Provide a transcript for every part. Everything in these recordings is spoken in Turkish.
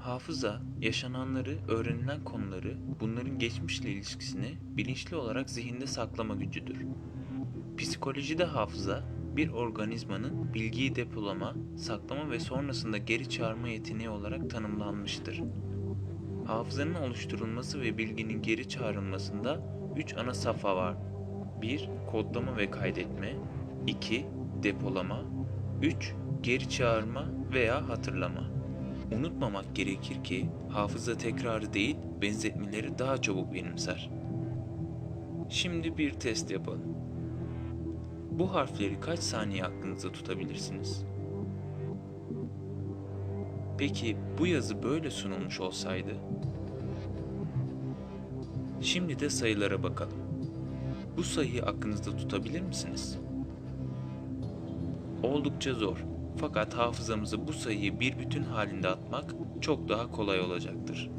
Hafıza, yaşananları, öğrenilen konuları, bunların geçmişle ilişkisini bilinçli olarak zihinde saklama gücüdür. Psikolojide hafıza, bir organizmanın bilgiyi depolama, saklama ve sonrasında geri çağırma yeteneği olarak tanımlanmıştır. Hafızanın oluşturulması ve bilginin geri çağrılmasında 3 ana safha var. 1. Kodlama ve kaydetme 2. Depolama 3. Geri çağırma veya hatırlama. Unutmamak gerekir ki hafıza tekrarı değil, benzetmeleri daha çabuk benimser. Şimdi bir test yapalım. Bu harfleri kaç saniye aklınızda tutabilirsiniz? Peki bu yazı böyle sunulmuş olsaydı? Şimdi de sayılara bakalım. Bu sayıyı aklınızda tutabilir misiniz? Oldukça zor. Fakat hafızamıza bu sayıyı bir bütün halinde atmak çok daha kolay olacaktır.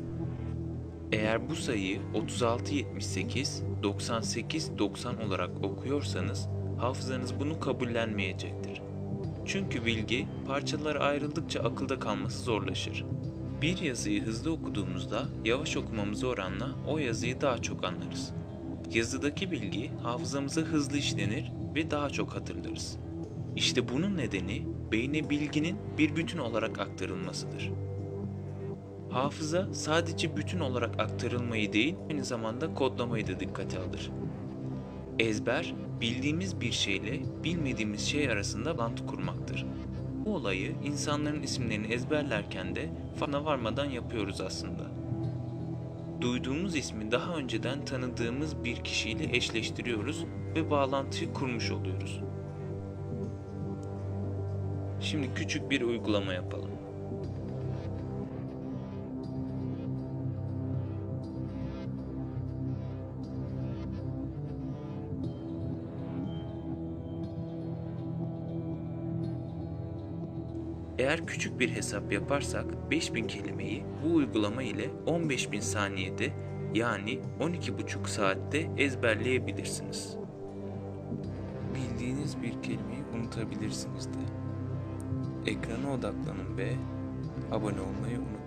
Eğer bu sayıyı 3678 98 90 olarak okuyorsanız hafızanız bunu kabullenmeyecektir. Çünkü bilgi parçalara ayrıldıkça akılda kalması zorlaşır. Bir yazıyı hızlı okuduğumuzda yavaş okumamıza oranla o yazıyı daha çok anlarız. Yazıdaki bilgi hafızamıza hızlı işlenir ve daha çok hatırlarız. İşte bunun nedeni beyne bilginin bir bütün olarak aktarılmasıdır. Hafıza sadece bütün olarak aktarılmayı değil, aynı zamanda kodlamayı da dikkate alır. Ezber, bildiğimiz bir şeyle bilmediğimiz şey arasında bağlantı kurmaktır. Bu olayı insanların isimlerini ezberlerken de farkına varmadan yapıyoruz aslında. Duyduğumuz ismi daha önceden tanıdığımız bir kişiyle eşleştiriyoruz ve bağlantıyı kurmuş oluyoruz. Şimdi küçük bir uygulama yapalım. Eğer küçük bir hesap yaparsak 5000 kelimeyi bu uygulama ile 15000 saniyede yani 12,5 saatte ezberleyebilirsiniz. Bildiğiniz bir kelimeyi unutabilirsiniz de. Ekrana odaklanın ve abone olmayı unutmayın.